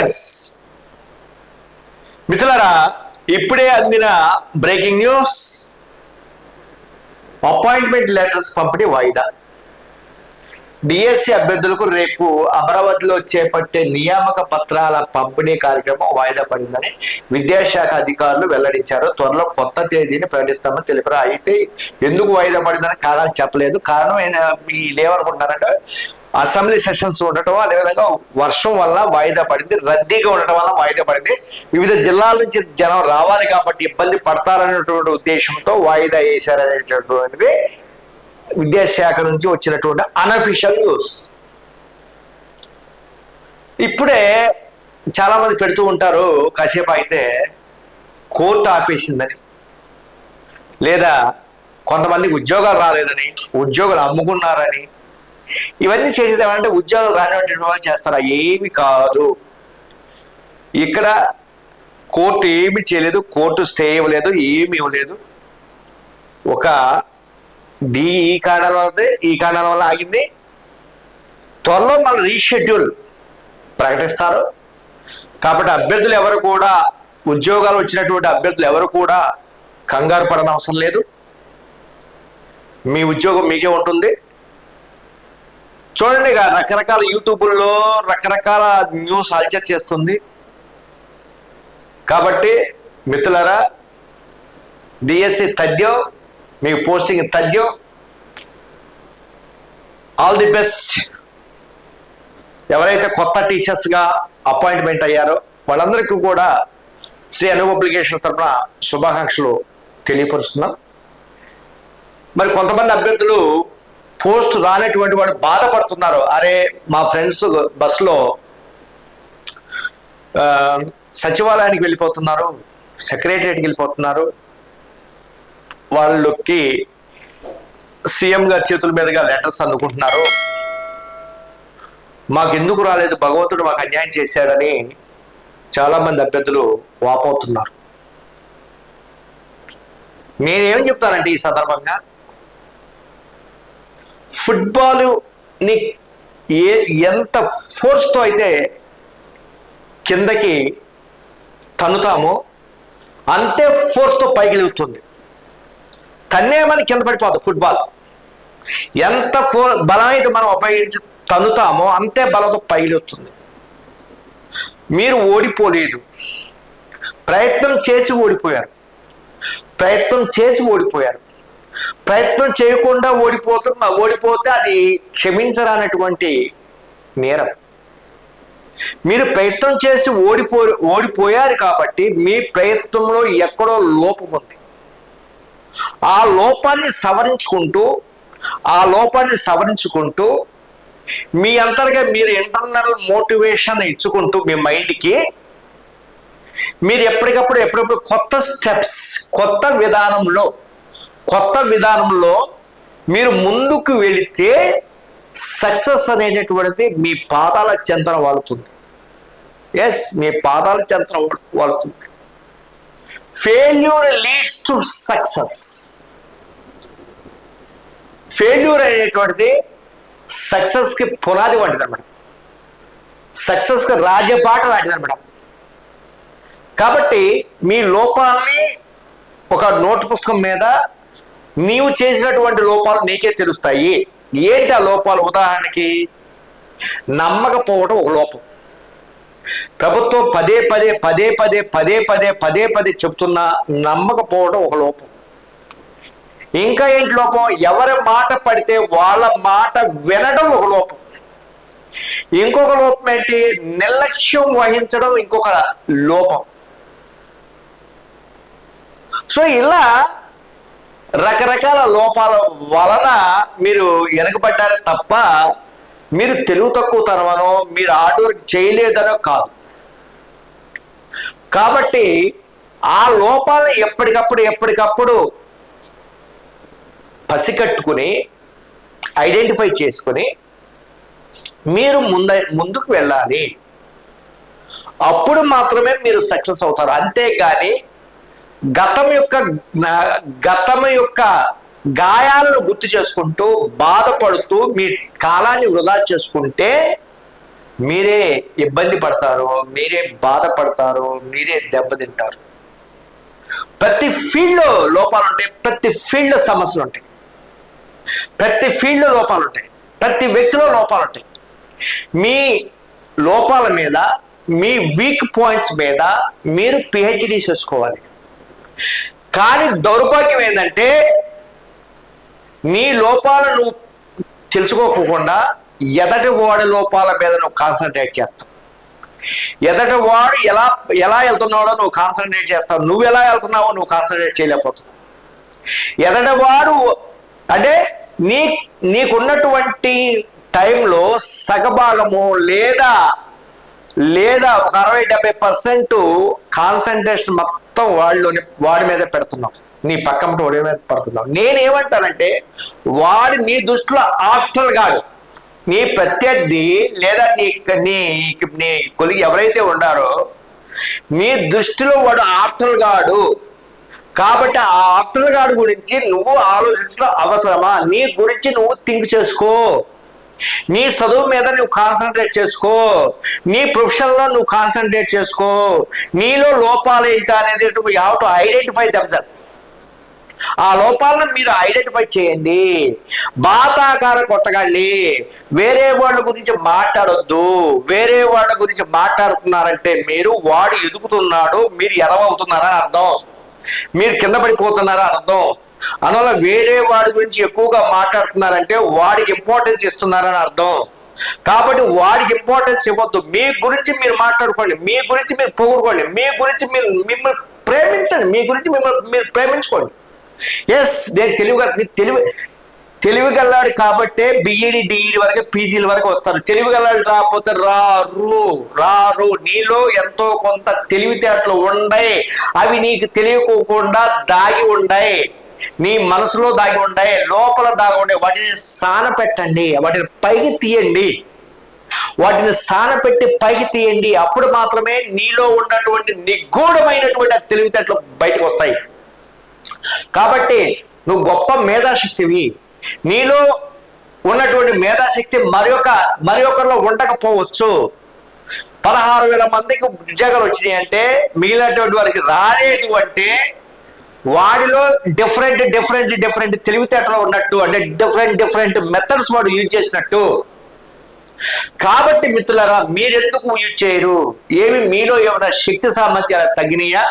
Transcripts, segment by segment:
Friends మిత్రులారా ఇప్పుడే అందిన బ్రేకింగ్ న్యూస్ అపాయింట్మెంట్ లెటర్స్ పంపిణీ వాయిదా. డిఎస్సి అభ్యర్థులకు రేపు అమరావతిలో చేపట్టే నియామక పత్రాల పంపిణీ కార్యక్రమం వాయిదా పడిందని విద్యాశాఖ అధికారులు వెల్లడించారు. త్వరలో కొత్త తేదీని ప్రకటిస్తామని తెలిపారు. అయితే ఎందుకు వాయిదా పడిందని కారణాలు చెప్పలేదు. కారణం మీ వీళ్ళు ఏమనుకుంటున్నారంటే అసెంబ్లీ సెషన్స్ ఉండటం అదేవిధంగా వర్షం వల్ల వాయిదా పడింది రద్దీగా ఉండటం వల్ల వాయిదా పడింది. వివిధ జిల్లాల నుంచి జనం రావాలి కాబట్టి ఇబ్బంది పడతారనేటువంటి ఉద్దేశంతో వాయిదా వేశారనేటటువంటిది విద్యాశాఖ నుంచి వచ్చినటువంటి అనఫిషియల్ న్యూస్ ఇప్పుడే చాలా మంది పెడుతూ ఉంటారు కాసేపు అయితే కోర్టు ఆపేసిందని. లేదా కొంతమందికి ఉద్యోగాలు రాలేదని ఉద్యోగాలు అమ్ముకున్నారని. ఇవన్నీ చేసేదేమంటే ఉద్యోగాలు రానిటువంటి వాళ్ళు చేస్తారా? ఏమి కాదు. ఇక్కడ కోర్టు ఏమి చేయలేదు కోర్టు స్టే ఇవ్వలేదు ఏమి ఇవ్వలేదు. ఒక దీ ఈ కారణాల వల్ల ఈ కారణాల వల్ల ఆగింది. త్వరలో మళ్ళీ రీషెడ్యూల్ ప్రకటిస్తారు. కాబట్టి అభ్యర్థులు ఎవరు కూడా ఉద్యోగాలు వచ్చినటువంటి అభ్యర్థులు ఎవరు కూడా కంగారు పడనవసరం అవసరం లేదు. మీ ఉద్యోగం మీకే ఉంటుంది. చూడండి ఇక రకరకాల యూట్యూబ్లో రకరకాల న్యూస్ అల్చర్ చేస్తుంది. కాబట్టి మిత్రులరా డిఎస్సి తథ్యం మీకు పోస్టింగ్ తథ్యం ఆల్ ది బెస్ట్ ఎవరైతే కొత్త టీచర్స్గా అపాయింట్మెంట్ అయ్యారో వాళ్ళందరికీ కూడా శ్రీ అను పబ్లికేషన్ తరఫున శుభాకాంక్షలు తెలియపరుస్తున్నాం. మరి కొంతమంది అభ్యర్థులు పోస్ట్ రానటువంటి వాళ్ళు బాధపడుతున్నారు. అరే మా ఫ్రెండ్స్ బస్సులో సచివాలయానికి వెళ్ళిపోతున్నారు సెక్రటరియట్కి వెళ్ళిపోతున్నారు. వాళ్ళకి సీఎం గారి చేతుల మీదుగా లెటర్స్ అందుకుంటున్నారు. మాకు ఎందుకు రాలేదు? భగవంతుడు మాకు అన్యాయం చేశాడని చాలా మంది అభ్యర్థులు వాపోతున్నారు. నేనేం చెప్తానంటే ఈ సందర్భంగా ఫుట్బాల్ని ఏ ఎంత ఫోర్స్తో అయితే కిందకి తన్నుతామో అంతే ఫోర్స్తో పైకి లెగుతుంది తన్నేమని కింద పడిపోతుంది ఫుట్బాల్. ఎంత ఫో బలం అయితే మనం ఉపయోగించి తన్నుతామో అంతే బలంతో పైలొస్తుంది మీరు ఓడిపోలేదు. ప్రయత్నం చేసి ఓడిపోయారు. ప్రయత్నం చేసి ఓడిపోయారు. ప్రయత్నం చేయకుండా ఓడిపోతున్న ఓడిపోతే అది క్షమించరానటువంటి నేరం. మీరు ప్రయత్నం చేసి ఓడిపో ఓడిపోయారు కాబట్టి మీ ప్రయత్నంలో ఎక్కడో లోపం ఉంది. ఆ లోపాన్ని సవరించుకుంటూ ఆ లోపాన్ని సవరించుకుంటూ మీ అంతర్గా మీరు ఇంటర్నల్ మోటివేషన్ ఇచ్చుకుంటూ మీ మైండ్కి మీరు ఎప్పటికప్పుడు ఎప్పుడప్పుడు కొత్త స్టెప్స్ కొత్త విధానంలో కొత్త విధానంలో మీరు ముందుకు వెళితే సక్సెస్ అనేటటువంటిది మీ పాదాల చెంతన వాడుతుంది ఎస్ మీ పాదాల చెంతన వాడుతుంది failure leads to success failure అనేటువంటిది సక్సెస్కి పునాది వంటిది అనమాట సక్సెస్కి రాజపాట లాంటిది అనమాట కాబట్టి మీ లోపాలని ఒక నోట్ పుస్తకం మీద నీవు చేసినటువంటి లోపాలు నీకే తెలుస్తాయి. ఏంటి ఆ లోపాలు? ఉదాహరణకి నమ్మకపోవడం ఒక లోపం. ప్రభుత్వం పదే పదే పదే పదే పదే పదే పదే పదే చెప్తున్నా నమ్మకపోవడం ఒక లోపం. ఇంకా ఏంటి లోపం? ఎవరి మాట పడితే వాళ్ళ మాట వినడం ఒక లోపం. ఇంకొక లోపం ఏంటి? నిర్లక్ష్యం వహించడం ఇంకొక లోపం. సో ఇలా రకరకాల లోపాల వలన మీరు వెనకబడ్డారు తప్ప మీరు తెలుగు తక్కువతనమనో మీరు హార్డ్ వర్క్ చేయలేదనో కాదు. కాబట్టి ఆ లోపాలను ఎప్పటికప్పుడు ఎప్పటికప్పుడు పసికట్టుకుని ఐడెంటిఫై చేసుకుని మీరు ముంద ముందుకు వెళ్ళాలి. అప్పుడు మాత్రమే మీరు సక్సెస్ అవుతారు. అంతేగాని గతం యొక్క గతం యొక్క గాయాలను గుర్తు చేసుకుంటూ బాధపడుతూ మీ కాలాన్ని వృధా చేసుకుంటే మీరే ఇబ్బంది పడతారు మీరే బాధపడతారు మీరే దెబ్బతింటారు. ప్రతి ఫీల్డ్లో లోపాలు ఉంటాయి ప్రతి ఫీల్డ్లో సమస్యలు ఉంటాయి. ప్రతి ఫీల్డ్లో లోపాలు ఉంటాయి ప్రతి వ్యక్తిలో లోపాలు ఉంటాయి. మీ లోపాల మీద మీ వీక్ పాయింట్స్ మీద మీరు పిహెచ్డి చేసుకోవాలి. కానీ దౌర్భాగ్యం ఏంటంటే నీ లోపాలను నువ్వు తెలుసుకోకుండా ఎదటి వాడి లోపాల మీద నువ్వు కాన్సన్ట్రేట్ చేస్తావు. ఎదటి వాడు ఎలా ఎలా వెళ్తున్నాడో నువ్వు కాన్సన్ట్రేట్ చేస్తావు. నువ్వు ఎలా వెళ్తున్నావో నువ్వు కాన్సన్ట్రేట్ చేయలేకపోతున్నావు. ఎదటి వాడు అంటే నీ నీకున్నటువంటి టైంలో సగభాగము లేదా లేదా ఒక అరవై డెబ్బై పర్సెంట్ కాన్సన్ట్రేషన్ మొత్తం వాళ్ళలోని వాడి మీద పెడుతున్నాం నీ పక్కన వాడి పడుతున్నావు. నేనేమంటానంటే వాడు నీ దృష్టిలో ఆఫ్టర్ కాదు. నీ ప్రత్యర్థి లేదా నీ నీ నీ కొలిగి ఎవరైతే ఉండారో నీ దృష్టిలో వాడు ఆఫ్టర్ గాడు కాబట్టి ఆ ఆఫ్టర్ గార్డ్ గురించి నువ్వు ఆలోచించడం అవసరమా? నీ గురించి నువ్వు థింక్ చేసుకో. నీ చదువు మీద నువ్వు కాన్సన్ట్రేట్ చేసుకో. నీ ప్రొఫెషన్లో నువ్వు కాన్సన్ట్రేట్ చేసుకో. నీలో లోపాలు ఏంటి అనేది యూ టు ఐడెంటిఫై దెమ్సెల్ఫ్ ఆ లోపాలను మీరు ఐడెంటిఫై చేయండి. బాధాకార కొట్టగండి వేరే వాళ్ళ గురించి మాట్లాడొద్దు. వేరే వాళ్ళ గురించి మాట్లాడుతున్నారంటే మీరు వాడు ఎదుగుతున్నాడు మీరు ఎరవవుతున్నారని అర్థం. మీరు కింద పడిపోతున్నారా అర్థం. అందువల్ల వేరే వాడి గురించి ఎక్కువగా మాట్లాడుతున్నారంటే వాడికి ఇంపార్టెన్స్ ఇస్తున్నారని అర్థం. కాబట్టి వాడికి ఇంపార్టెన్స్ ఇవ్వద్దు. మీ గురించి మీరు మాట్లాడుకోండి. మీ గురించి మీరు పొగుడుకోండి. మీ గురించి మీరు మిమ్మల్ని ప్రేమించండి. మీ గురించి మిమ్మల్ని మీరు ప్రేమించుకోండి. ఎస్ నేను తెలివిగా తెలివి తెలివి గల్లాడు కాబట్టే బిఈడి డిఈడి వరకు పీజీల వరకు వస్తారు తెలివి గల్లాడు రాకపోతే రారు రారు. నీలో ఎంతో కొంత తెలివితేటలు ఉండయి. అవి నీకు తెలియకోకుండా దాగి ఉండయి. నీ మనసులో దాగి ఉండయి. లోపల దాగి ఉండే వాటిని సాన పెట్టండి. వాటిని పైకి తీయండి. వాటిని సానపెట్టి పైకి తీయండి. అప్పుడు మాత్రమే నీలో ఉన్నటువంటి నిగూఢమైనటువంటి తెలివితేటలు బయటకు వస్తాయి. కాబట్టి నువ్వు గొప్ప మేధాశక్తివి. నీలో ఉన్నటువంటి మేధాశక్తి మరి ఒక మరి ఒకరిలో ఉండకపోవచ్చు. పదహారు వేల మందికి ఉద్యోగాలు వచ్చినాయి అంటే మిగిలినటువంటి వారికి రాలేదు అంటే వాడిలో డిఫరెంట్ డిఫరెంట్ డిఫరెంట్ తెలివితేటలో ఉన్నట్టు అంటే డిఫరెంట్ డిఫరెంట్ మెథడ్స్ వాడు యూజ్ చేసినట్టు. కాబట్టి మిత్రులారా మీరెందుకు యూజ్ చేయరు? ఏమి మీలో ఏమైనా శక్తి సామర్థ్యాలు తగ్గినాయా?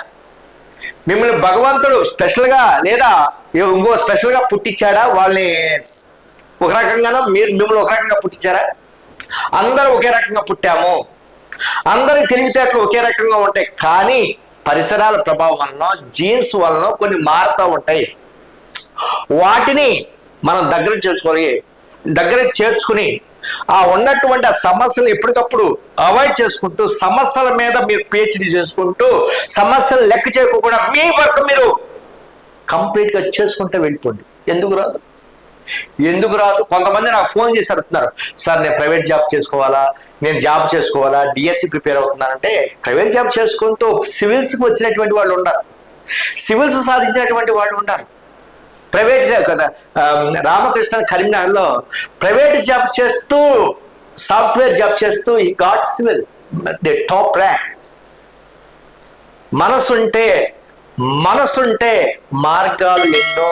మిమ్మల్ని భగవంతుడు స్పెషల్గా లేదా ఇంకో స్పెషల్గా పుట్టించాడా? వాళ్ళని ఒక రకంగానో మీరు మిమ్మల్ని ఒక రకంగా పుట్టించారా? అందరూ ఒకే రకంగా పుట్టాము. అందరి తెలివితేటలు ఒకే రకంగా ఉంటాయి. కానీ పరిసరాల ప్రభావం వలన జీన్స్ వలన కొన్ని మారుతూ ఉంటాయి. వాటిని మనం దగ్గర చేర్చుకొని దగ్గర చేర్చుకుని ఆ ఉన్నటువంటి ఆ సమస్యలు ఎప్పటికప్పుడు అవాయిడ్ చేసుకుంటూ సమస్యల మీద మీరు పిహెచ్డి చేసుకుంటూ సమస్యలు లెక్క చేయకుండా మీ వర్క్ మీరు కంప్లీట్గా చేసుకుంటే వెళ్ళిపోండి. ఎందుకు రాదు? ఎందుకు రాదు? కొంతమంది నాకు ఫోన్ చేసి అడుగుతున్నారు సార్ నేను ప్రైవేట్ జాబ్ చేసుకోవాలా? నేను జాబ్ చేసుకోవాలా? డిఎస్సి ప్రిపేర్ అవుతున్నానంటే ప్రైవేట్ జాబ్ చేసుకుంటూ సివిల్స్కి వచ్చినటువంటి వాళ్ళు ఉన్నారు సివిల్స్ సాధించినటువంటి వాళ్ళు ఉన్నారు ప్రైవేట్ రామకృష్ణ కరీంనగర్లో ప్రైవేట్ జాబ్ చేస్తూ సాఫ్ట్వేర్ జాబ్ చేస్తూ ఈ గాడ్స్ ది టాప్ ర్యాంక్ మనసుంటే మనసుంటే మార్గాలు ఎన్నో.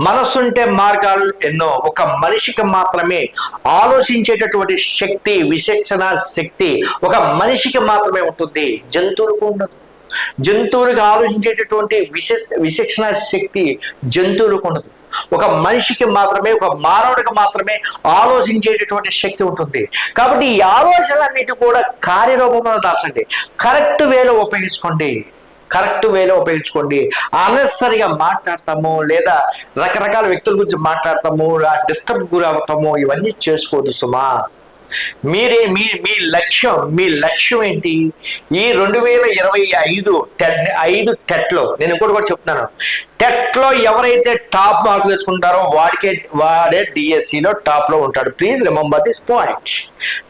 మనసుంటే మార్గాలు ఎన్నో. ఒక మనిషికి మాత్రమే ఆలోచించేటటువంటి శక్తి విచక్షణ శక్తి ఒక మనిషికి మాత్రమే ఉంటుంది. జంతువులకు ఉండదు. జంతువులకు ఆలోచించేటటువంటి విశేష విశిక్షణ శక్తి జంతువులకు ఉండదు. ఒక మనిషికి మాత్రమే ఒక మానవుడికి మాత్రమే ఆలోచించేటటువంటి శక్తి ఉంటుంది. కాబట్టి ఈ ఆలోచనలన్నిటి కూడా కార్యరూపంలో దాచండి. కరెక్ట్ వేలో ఉపయోగించుకోండి. కరెక్ట్ వేలో ఉపయోగించుకోండి. అనవసరిగా మాట్లాడతాము లేదా రకరకాల వ్యక్తుల గురించి మాట్లాడతాము డిస్టర్బ్ గురి ఇవన్నీ చేసుకోవద్దు సుమా. మీరే మీ మీ లక్ష్యం మీ లక్ష్యం ఏంటి? ఈ రెండు వేల ఇరవై ఐదు టెట్ ఐదు టెట్లో నేను ఇంకోటి కూడా చెప్తున్నాను. టెట్లో ఎవరైతే టాప్ మార్కులు తెచ్చుకుంటారో వాడికే వాడే డిఎస్సిలో టాప్లో ఉంటాడు. Please remember this point.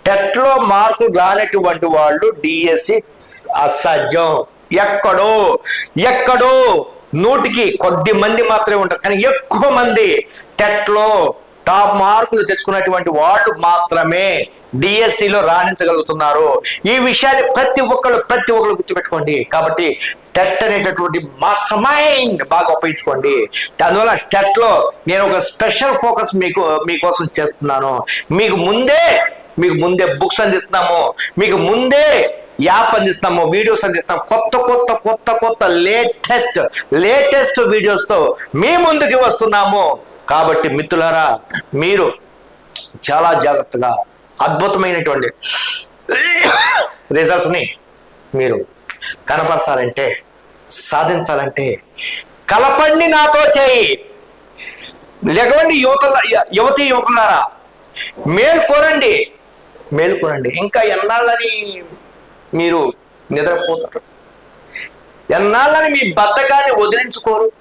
టెట్లో మార్కులు రానటువంటి వాళ్ళు డిఎస్సి అసాధ్యం ఎక్కడో ఎక్కడో నూటికి కొద్ది మంది మాత్రమే ఉంటారు. కానీ ఎక్కువ మంది టెట్లో టాప్ మార్కులు తెచ్చుకున్నటువంటి వాళ్ళు మాత్రమే డిఎస్సిలో రాణించగలుగుతున్నారు. ఈ విషయాన్ని ప్రతి ఒక్కళ్ళు ప్రతి ఒక్కళ్ళు గుర్తుపెట్టుకోండి. కాబట్టి టెట్ అనేటటువంటి మాస్టర్ మైండ్ బాగా ఉపయోగించుకోండి. అందువల్ల టెట్లో నేను ఒక స్పెషల్ ఫోకస్ మీకు మీకోసం చేస్తున్నాను. మీకు ముందే మీకు ముందే బుక్స్ అందిస్తున్నాము. మీకు ముందే యాప్ అందిస్తాము వీడియోస్ అందిస్తాం కొత్త కొత్త కొత్త కొత్త లేటెస్ట్ లేటెస్ట్ వీడియోస్తో మీ ముందుకి వస్తున్నాము. కాబట్టి మిత్రులారా మీరు చాలా జాగ్రత్తగా అద్భుతమైనటువంటి రిజల్ట్స్ని మీరు కనపరచాలంటే సాధించాలంటే కలపండి నాతో చేయి. లెగవండి యువతల యువతి యువకులారా మేల్కోరండి మేల్కోరండి ఇంకా ఎన్నాళ్ళని మీరు నిద్రపోతారు? ఎన్నాళ్ళని మీ బద్ధకాన్ని వదిలించుకోరు?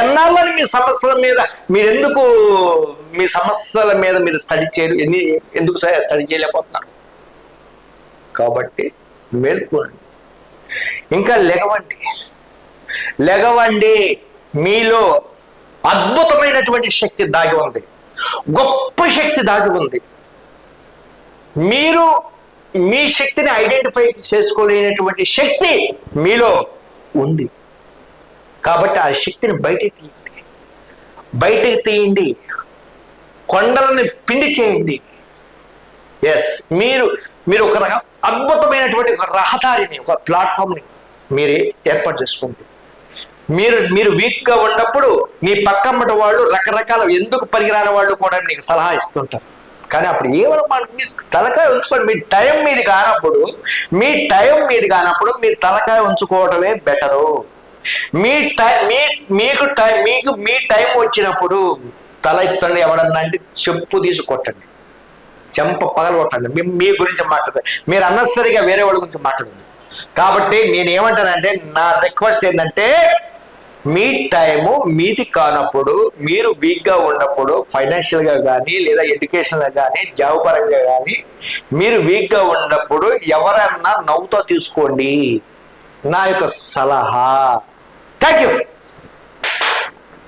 ఎన్నాళ్ళని మీ సమస్యల మీద మీరు ఎందుకు మీ సమస్యల మీద మీరు స్టడీ చేయరు? ఎన్ని ఎందుకు స్టడీ చేయలేకపోతున్నారు? కాబట్టి మేల్కోండి. ఇంకా లెగవండి లెగవండి మీలో అద్భుతమైనటువంటి శక్తి దాగి ఉంది. గొప్ప శక్తి దాగి ఉంది. మీరు మీ శక్తిని ఐడెంటిఫై చేసుకోలేనటువంటి శక్తి మీలో ఉంది. కాబట్టి ఆ శక్తిని బయటికి తీయండి. బయటికి తీయండి. కొండలని పిండి చేయండి. ఎస్ మీరు మీరు ఒక రకం అద్భుతమైనటువంటి ఒక రహదారిని ఒక ప్లాట్ఫామ్ని మీరు ఏర్పాటు చేసుకోండి. మీరు మీరు వీక్గా ఉన్నప్పుడు మీ పక్కమ్మట వాళ్ళు రకరకాల ఎందుకు పనికిరాని వాళ్ళు కూడా మీకు సలహా ఇస్తుంటారు. కానీ అప్పుడు ఏమన్నా మీరు తలకాయ ఉంచుకోండి. మీ టైం మీది కానప్పుడు మీ టైం మీది కానప్పుడు మీరు తలకాయ ఉంచుకోవడమే బెటరు. మీ టైం మీ మీకు టైం మీకు మీ టైం వచ్చినప్పుడు తల ఎత్తండి ఎవడన్నా అంటే చెప్పు తీసి కొట్టండి. చెంప పగల కొట్టండి. మీ మీ గురించి మాట్లాడండి మీరు అన్నసరిగా వేరే వాళ్ళ గురించి మాట్లాడండి. కాబట్టి నేను ఏమంటానంటే నా రిక్వెస్ట్ ఏంటంటే మీ టైము మీది కానప్పుడు మీరు వీక్గా ఉన్నప్పుడు ఫైనాన్షియల్గా కానీ లేదా ఎడ్యుకేషన్గా కానీ జాబ్ పరంగా కానీ మీరు వీక్గా ఉన్నప్పుడు ఎవరన్నా నవ్వుతో తీసుకోండి. నా యొక్క సలహా. Thank you.